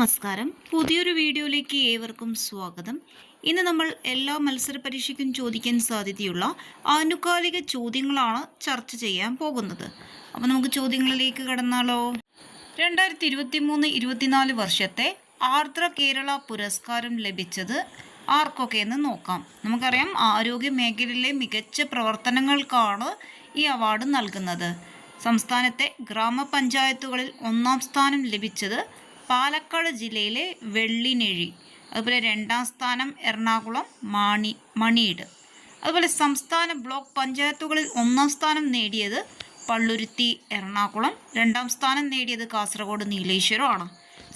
നമസ്കാരം. പുതിയൊരു വീഡിയോയിലേക്ക് ഏവർക്കും സ്വാഗതം. ഇന്ന് നമ്മൾ എല്ലാ മത്സര പരീക്ഷയ്ക്കും ചോദിക്കാൻ സാധ്യതയുള്ള ആനുകാലിക ചോദ്യങ്ങളാണ് ചർച്ച ചെയ്യാൻ പോകുന്നത്. അപ്പോൾ നമുക്ക് ചോദ്യങ്ങളിലേക്ക് കടന്നാലോ? രണ്ടായിരത്തി ഇരുപത്തി മൂന്ന് ഇരുപത്തിനാല് വർഷത്തെ ആർദ്ര കേരള പുരസ്കാരം ലഭിച്ചത് ആർക്കൊക്കെ എന്ന് നോക്കാം. നമുക്കറിയാം ആരോഗ്യ മേഖലയിലെ മികച്ച പ്രവർത്തനങ്ങൾക്കാണ് ഈ അവാർഡ് നൽകുന്നത്. സംസ്ഥാനത്തെ ഗ്രാമപഞ്ചായത്തുകളിൽ ഒന്നാം സ്ഥാനം ലഭിച്ചത് പാലക്കാട് ജില്ലയിലെ വെള്ളിനെഴി അതുപോലെ രണ്ടാം സ്ഥാനം എറണാകുളം മാണി മണിയിട്. അതുപോലെ സംസ്ഥാന ബ്ലോക്ക് പഞ്ചായത്തുകളിൽ ഒന്നാം സ്ഥാനം നേടിയത് പള്ളുരുത്തി എറണാകുളം. രണ്ടാം സ്ഥാനം നേടിയത് കാസർഗോഡ് നീലേശ്വരമാണ്.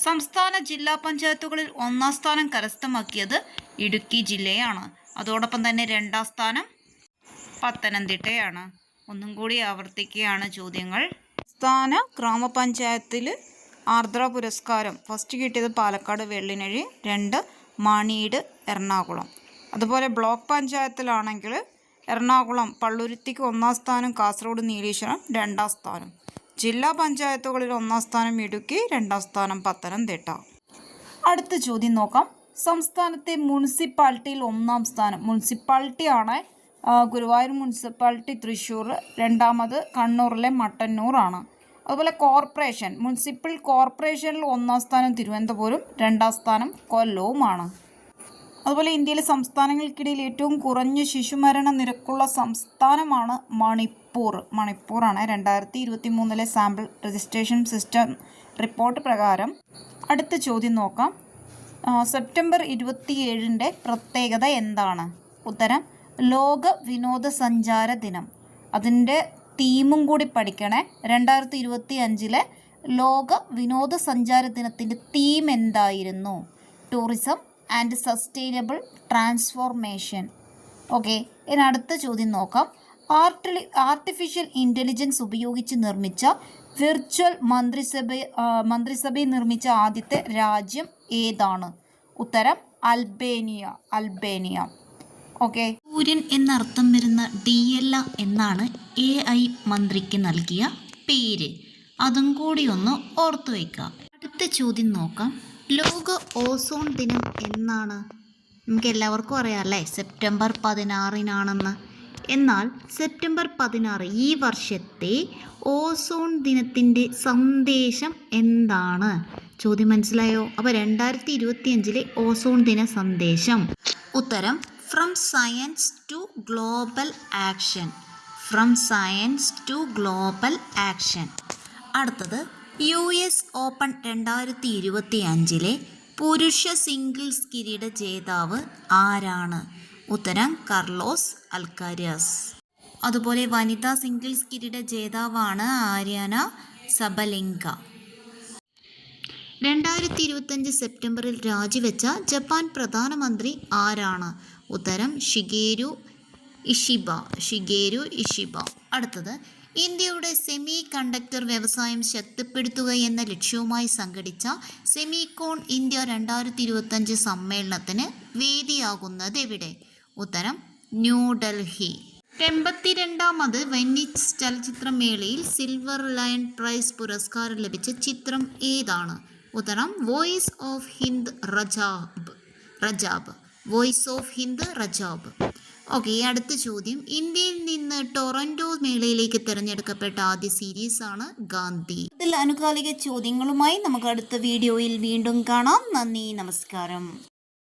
സംസ്ഥാന ജില്ലാ പഞ്ചായത്തുകളിൽ ഒന്നാം സ്ഥാനം കരസ്ഥമാക്കിയത് ഇടുക്കി ജില്ലയാണ്. അതോടൊപ്പം തന്നെ രണ്ടാം സ്ഥാനം പത്തനംതിട്ടയാണ്. ഒന്നും കൂടി ആവർത്തിക്കുകയാണ് ചോദ്യങ്ങൾ. സംസ്ഥാന ഗ്രാമപഞ്ചായത്തിൽ ആർദ്ര പുരസ്കാരം. ഫസ്റ്റ് കിട്ടിയത് പാലക്കാട് വെള്ളിനഴി രണ്ട് മാണിയിട് എറണാകുളം. അതുപോലെ ബ്ലോക്ക് പഞ്ചായത്തിലാണെങ്കിൽ എറണാകുളം പള്ളുരുത്തിക്ക് ഒന്നാം സ്ഥാനം കാസർഗോഡ് നീലീശ്വരം രണ്ടാം സ്ഥാനം. ജില്ലാ പഞ്ചായത്തുകളിൽ ഒന്നാം സ്ഥാനം ഇടുക്കി രണ്ടാം സ്ഥാനം പത്തനംതിട്ട. അടുത്ത ചോദ്യം നോക്കാം. സംസ്ഥാനത്തെ മുനിസിപ്പാലിറ്റിയിൽ ഒന്നാം സ്ഥാനം. മുനിസിപ്പാലിറ്റിയാണ് ഗുരുവായൂർ മുനിസിപ്പാലിറ്റി തൃശ്ശൂർ രണ്ടാമത് കണ്ണൂരിലെ മട്ടന്നൂറാണ്. അതുപോലെ കോർപ്പറേഷൻ മുനിസിപ്പൽ കോർപ്പറേഷനിൽ ഒന്നാം സ്ഥാനം തിരുവനന്തപുരം രണ്ടാം സ്ഥാനം കൊല്ലവുമാണ്. അതുപോലെ ഇന്ത്യയിലെ സംസ്ഥാനങ്ങൾക്കിടയിൽ ഏറ്റവും കുറഞ്ഞ ശിശുമരണ നിരക്കുള്ള സംസ്ഥാനമാണ് മണിപ്പൂർ. മണിപ്പൂറാണ് രണ്ടായിരത്തി ഇരുപത്തി മൂന്നിലെ സാമ്പിൾ രജിസ്ട്രേഷൻ സിസ്റ്റം റിപ്പോർട്ട് പ്രകാരം. അടുത്ത ചോദ്യം നോക്കാം. സെപ്റ്റംബർ ഇരുപത്തിയേഴിന്റെ പ്രത്യേകത എന്താണ്? ഉത്തരം ലോക വിനോദസഞ്ചാര ദിനം. അതിന്റെ തീമും കൂടി പഠിക്കണേ. രണ്ടായിരത്തി ഇരുപത്തി അഞ്ചിലെ ലോക വിനോദസഞ്ചാര ദിനത്തിന്റെ തീം എന്തായിരുന്നു? Tourism and sustainable transformation okay ഇനി അടുത്ത ചോദ്യം നോക്കാം. ആർട്ടിലി ആർട്ടിഫിഷ്യൽ ഇന്റലിജൻസ് ഉപയോഗിച്ച് നിർമ്മിച്ച വിർച്വൽ മന്ത്രിസഭ മന്ത്രിസഭയിൽ നിർമ്മിച്ച ആദ്യത്തെ രാജ്യം ഏതാണ്? ഉത്തരം അൽബേനിയ അൽബേനിയ. ഓക്കെ. സൂര്യൻ എന്നർത്ഥം വരുന്ന ഡി എൽ എന്നാണ് എ ഐ മന്ത്രിക്ക് നൽകിയ പേര്. അതും കൂടി ഒന്ന് ഓർത്തു വയ്ക്കുക. അടുത്ത ചോദ്യം നോക്കാം. ലോക ഓസോൺ ദിനം എന്നാണ്? നമുക്ക് എല്ലാവർക്കും അറിയാമല്ലേ സെപ്റ്റംബർ പതിനാറിനാണെന്ന്. എന്നാൽ സെപ്റ്റംബർ പതിനാറ് ഈ വർഷത്തെ ഓസോൺ ദിനത്തിന്റെ സന്ദേശം എന്താണ്? ചോദ്യം മനസ്സിലായോ? അപ്പോൾ രണ്ടായിരത്തി ഇരുപത്തിയഞ്ചിലെ ഓസോൺ ദിന സന്ദേശം. ഉത്തരം from science to global action from science to global action അടുത്തത് യു എസ് ഓപ്പൺ രണ്ടായിരത്തി ഇരുപത്തി അഞ്ചിലെ പുരുഷ സിംഗിൾസ് കിരീട ജേതാവ് ആരാണ്? ഉത്തരം കർലോസ് അൽക്കാരിയാസ്. അതുപോലെ വനിതാ സിംഗിൾസ് കിരീട ജേതാവാണ് ആര്യാന സബലിംഗ. രണ്ടായിരത്തി ഇരുപത്തഞ്ച് സെപ്റ്റംബറിൽ രാജിവെച്ച ജപ്പാൻ പ്രധാനമന്ത്രി ആരാണ്? ഉത്തരം ഷിഗേരു ഇഷിബ. Shigeru Ishiba. അടുത്തത് ഇന്ത്യയുടെ സെമി കണ്ടക്ടർ വ്യവസായം ശക്തിപ്പെടുത്തുക എന്ന ലക്ഷ്യവുമായി സംഘടിച്ച സെമികോൺ ഇന്ത്യ രണ്ടായിരത്തി ഇരുപത്തഞ്ച് സമ്മേളനത്തിന് വേദിയാകുന്നത് എവിടെ? ഉത്തരം ന്യൂഡൽഹി. എൺപത്തിരണ്ടാമത് വെന്നിസ് ചലച്ചിത്രമേളയിൽ സിൽവർ ലയൺ പ്രൈസ് പുരസ്കാരം ലഭിച്ച ചിത്രം ഏതാണ്? ഉത്തരം voice of Hind Rajab Rajab voice of Hind Rajab okay ഈ അടുത്ത ചോദ്യം. ഇന്ത്യയിൽ നിന്ന് ടൊറന്റോ മേളയിലേക്ക് തിരഞ്ഞെടുക്കപ്പെട്ട ആദ്യ സീരീസ് ആണ് ഗാന്ധി. ഇതിൽ അനുകാലിക ചോദ്യങ്ങളുമായി നമുക്ക് അടുത്ത വീഡിയോയിൽ വീണ്ടും കാണാം. നന്ദി നമസ്കാരം.